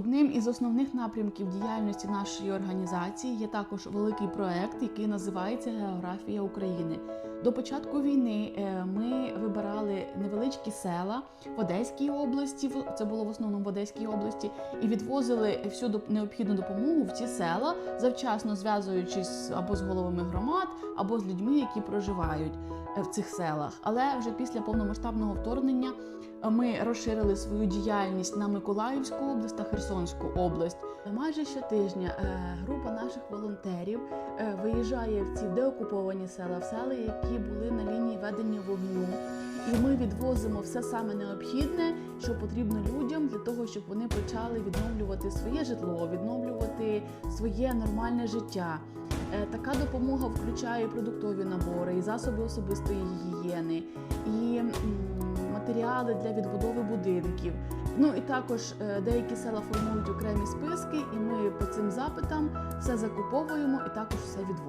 Одним із основних напрямків діяльності нашої організації є також великий проект, який називається Географія України. До початку війни е, ми вибирали невеличкі села в Одеській області, це було в основному в Одеській області, і відвозили всю необхідну допомогу в ці села, завчасно зв'язуючись або з головами громад, або з людьми, які проживають е, в цих селах. Але вже після повномасштабного вторгнення ми розширили свою діяльність на Миколаївську область та Херсонську область. Майже щотижня е, група наших волонтерів е, виїжджає в ці деокуповані села, в села, які були на лінії ведення вогню. І ми відвозимо все саме необхідне, що потрібно людям для того, щоб вони почали відновлювати своє житло, відновлювати своє нормальне життя. Е, Така допомога включає продуктові набори, і засоби особистої гігієни, і матеріали для відбудови будинків. Ну і також е, деякі села формують окремі списки, і ми по цим запитам все закуповуємо і також все відвозимо.